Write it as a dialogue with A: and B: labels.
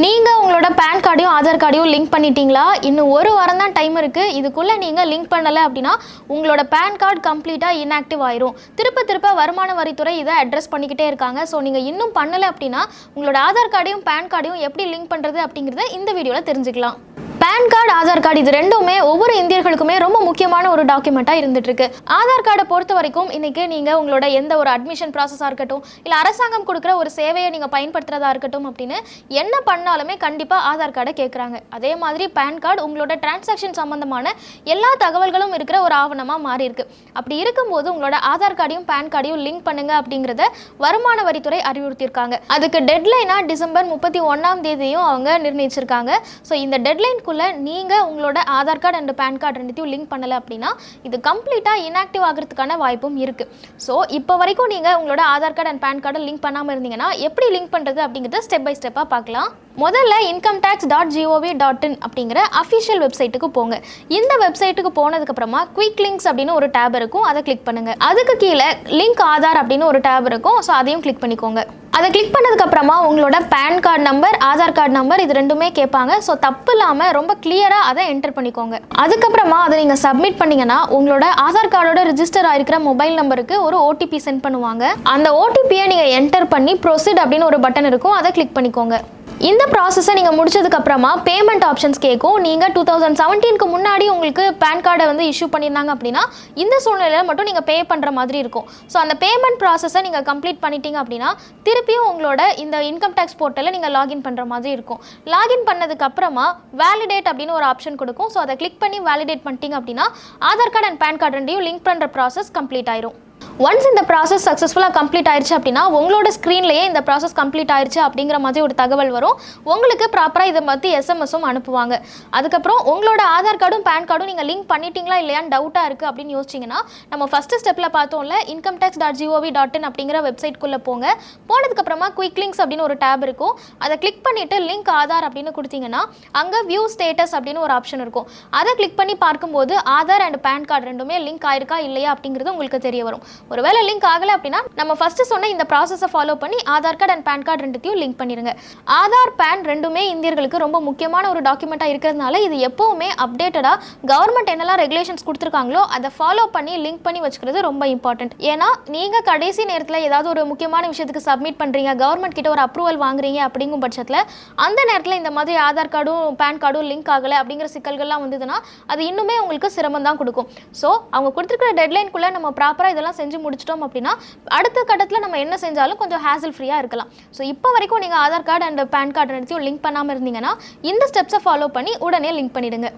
A: நீங்கள் உங்களோட பேன் கார்டையும் ஆதார் கார்டையும் லிங்க் பண்ணிட்டீங்களா? இன்னும் ஒரு வாரம் தான் டைம் இருக்குது இதுக்குள்ளே நீங்கள் லிங்க் பண்ணலை அப்படின்னா உங்களோட பேன் கார்டு கம்ப்ளீட்டாக இன்ஆக்டிவ் ஆயிரும். திருப்ப திருப்ப வருமான வரித்துறை இதை அட்ரஸ் பண்ணிக்கிட்டே இருக்காங்க. ஸோ நீங்கள் இன்னும் பண்ணலை அப்படின்னா உங்களோட ஆதார் கார்டையும் பேன் கார்டையும் எப்படி லிங்க் பண்ணுறது அப்படிங்கிறத இந்த வீடியோவில் தெரிஞ்சுக்கலாம். பேன் கார்டு ஆதார் கார்டு இது ரெண்டுமே ஒவ்வொரு இந்தியர்களுக்குமே ரொம்ப முக்கியமான ஒரு டாக்குமெண்ட்டாக இருந்துட்டு இருக்கு ஆதார் கார்டை பொறுத்த வரைக்கும் இன்னைக்கு நீங்கள் உங்களோட எந்த ஒரு அட்மிஷன் ப்ராசஸாக இருக்கட்டும் இல்லை அரசாங்கம் கொடுக்குற ஒரு சேவையை நீங்கள் பயன்படுத்துறதா இருக்கட்டும் அப்படின்னு என்ன பண்ணாலுமே கண்டிப்பாக ஆதார் கார்டை கேட்குறாங்க அதே மாதிரி பேன் கார்டு உங்களோட டிரான்சாக்ஷன் சம்மந்தமான எல்லா தகவல்களும் இருக்கிற ஒரு ஆவணமாக மாறி இருக்கு அப்படி இருக்கும்போது உங்களோட ஆதார் கார்டையும் பேன் கார்டையும் லிங்க் பண்ணுங்க அப்படிங்கிறத வருமான வரித்துறை அறிவுறுத்தியிருக்காங்க. அதுக்கு டெட்லைனாக டிசம்பர் முப்பத்தி ஒன்றாம் தேதியும் அவங்க நிர்ணயிச்சிருக்காங்க. ஸோ இந்த டெட்லைன் டெட்லைனுக்குள்ள நீங்கள் உங்களோட Aadhaar card and PAN card ரெண்டுத்தையும் லிங்க் பண்ணலை அப்படின்னா இது கம்ப்ளீட்டாக இன்ஆக்டிவ் ஆகிறதுக்கான வாய்ப்பும் இருக்குது ஸோ இப்போ வரைக்கும் நீங்கள் உங்களோட ஆதார் கார்டு அண்ட் பேன் கார்டை லிங்க் பண்ணாமல் இருந்தீங்கன்னா எப்படி லிங்க் பண்ணுறது அப்படிங்கிறத ஸ்டெப் பை ஸ்டெப்பாக பார்க்கலாம். முதல்ல income tax dot G O V dot in அப்படிங்கிற அஃபிஷியல் வெப்சைட்டுக்கு போங்க. இந்த வெப்சைட்டுக்கு போனதுக்கப்புறமா குயிக் லிங்க்ஸ் அப்படின்னு ஒரு டேப் இருக்கும். அதை கிளிக் பண்ணுங்கள் அதுக்கு கீழே லிங்க் ஆதார் அப்படின்னு ஒரு டேப் இருக்கும். ஸோ அதையும் கிளிக் பண்ணிக்கோங்க. அதை கிளிக் பண்ணதுக்கப்புறமா உங்களோட PAN card number Aadhaar card number இது ரெண்டுமே கேட்பாங்க. ஸோ தப்பு இல்லாமல் ரொம்ப கிளியராக அதை என்டர் பண்ணிக்கோங்க. அதுக்கப்புறமா அதை நீங்கள் சப்மிட் பண்ணீங்கன்னா உங்களோட ஆதார் கார்டோட ரிஜிஸ்டர் ஆயிருக்கிற மொபைல் நம்பருக்கு ஒரு ஓடிபி சென்ட் பண்ணுவாங்க. அந்த ஓடிபியை நீங்கள் என்டர் பண்ணி ப்ரொசீட் அப்படின்னு ஒரு பட்டன் இருக்கும். அதை கிளிக் பண்ணிக்கோங்க. இந்த ப்ராசஸை நீங்கள் முடிச்சதுக்கப்புறமா பேமெண்ட் ஆப்ஷன்ஸ் கேட்கும் நீங்கள் டூ தௌசண்ட் செவன்டீனுக்கு முன்னாடி உங்களுக்கு பேன் கார்டை வந்து இஷ்யூ பண்ணியிருந்தாங்க அப்படின்னா இந்த சூழ்நிலையில் மட்டும் நீங்கள் பே பண்ணுற மாதிரி இருக்கும். ஸோ அந்த பேமெண்ட் ப்ராசஸை நீங்கள் கம்ப்ளீட் பண்ணிட்டீங்க அப்படின்னா திருப்பியும் உங்களோட இந்த இன்கம் டேக்ஸ் போர்ட்டலில் நீங்கள் லாகின் பண்ணுற மாதிரி இருக்கும். லாகின் பண்ணதுக்கப்புறமா வேலிடேட் அப்படின்னு ஒரு ஆப்ஷன் கொடுக்கும். ஸோ அதை கிளிக் பண்ணி வேலிடேட் பண்ணிட்டீங்க அப்படின்னா Aadhaar card and PAN card ரெண்டையும் லிங்க் பண்ணுற ப்ராசஸ் கம்ப்ளீட் ஆயிரும். ஒன்ஸ் இந்த ப்ராசஸ் சக்ஸஸ்ஃபுல்லாக கம்ப்ளீட் ஆயிடுச்சு அப்படின்னா உங்களோட ஸ்க்ரீன்லேயே இந்த ப்ராசஸ் கம்ப்ளீட் ஆயிடுச்சு அப்படிங்கிற மாதிரி ஒரு தகவல் வரும். உங்களுக்கு ப்ராப்பராக இதை பற்றி எஸ்எம்எஸும் அனுப்புவாங்க. அதுக்கப்புறம் உங்களோட ஆதார் கார்டும் பேன் கார்டும் நீங்கள் லிங்க் பண்ணிட்டீங்களா இல்லையான்னு டவுட்டாக இருக்குது அப்படின்னு யோசிச்சிங்கன்னா நம்ம ஃபஸ்ட்டு ஸ்டெப்பில் பார்த்தோம்ல income tax dot G O V dot in அப்படிங்கிற வெப்சைட்குள்ளே போங்க. போனதுக்கப்புறமா குயிக் லிங்க்ஸ் அப்படின்னு ஒரு டேப் இருக்கும். அதை கிளிக் பண்ணிவிட்டு லிங்க் ஆதார் அப்படின்னு கொடுத்தீங்கன்னா அங்கே வியூ ஸ்டேட்டஸ் அப்படின்னு ஒரு ஆப்ஷன் இருக்கும். அதை கிளிக் பண்ணி பார்க்கும்போது ஆதார் அண்ட் பேன் கார்டு ரெண்டுமே லிங்க் ஆயிருக்கா இல்லையா அப்படிங்கிறது உங்களுக்கு தெரிய வரும். ஒருவேளை லிங்க் ஆகலை அப்படின்னா நம்ம ஃபஸ்ட்டு சொன்ன இந்த ப்ராசஸை ஃபாலோ பண்ணி Aadhaar card and PAN card ரெண்டுத்தையும் லிங்க் பண்ணிடுங்க ஆதார் பேன் ரெண்டுமே இந்தியர்களுக்கு ரொம்ப முக்கியமான ஒரு டாக்குமெண்ட்டாக இருக்கிறதுனால இது எப்போவுமே அப்டேட்டடாக கவர்மெண்ட் என்னெல்லாம் ரெகுலேஷன்ஸ் கொடுத்துருக்காங்களோ அதை ஃபாலோ பண்ணி லிங்க் பண்ணி வச்சுக்கிறது ரொம்ப இம்பார்ட்டன்ட் ஏன்னா நீங்கள் கடைசி நேரத்தில் ஏதாவது ஒரு முக்கியமான விஷயத்துக்கு சப்மிட் பண்ணுறீங்க கவர்மெண்ட் கிட்ட ஒரு அப்ரூவல் வாங்குறீங்க அப்படிங்கும் பட்சத்தில் அந்த நேரத்தில் இந்த மாதிரி ஆதார் கார்டும் பேன் கார்டும் லிங்க் ஆகலை அப்படிங்கிற சிக்கல்கள்லாம் வந்ததுன்னா அது இன்னுமே உங்களுக்கு சிரமம் தான் கொடுக்கும். ஸோ அவங்க கொடுத்துருக்கிற டெட்லைனுக்குள்ளே நம்ம ப்ராப்பராக இதெல்லாம் செஞ்சு முடிச்சிட்டோம் அப்படின்னா அடுத்த கட்டத்தில் நம்ம என்ன செஞ்சாலும் கொஞ்சம் ஹேசில் ஃப்ரீயாக இருக்கலாம். ஸோ இப்போ வரைக்கும் நீங்கள் Aadhaar card and PAN card ரெண்டுத்தையும் லிங்க் பண்ணாமல் இருந்தீங்கன்னா இந்த ஸ்டெப்ஸை ஃபாலோ பண்ணி உடனே லிங்க் பண்ணிவிடுங்க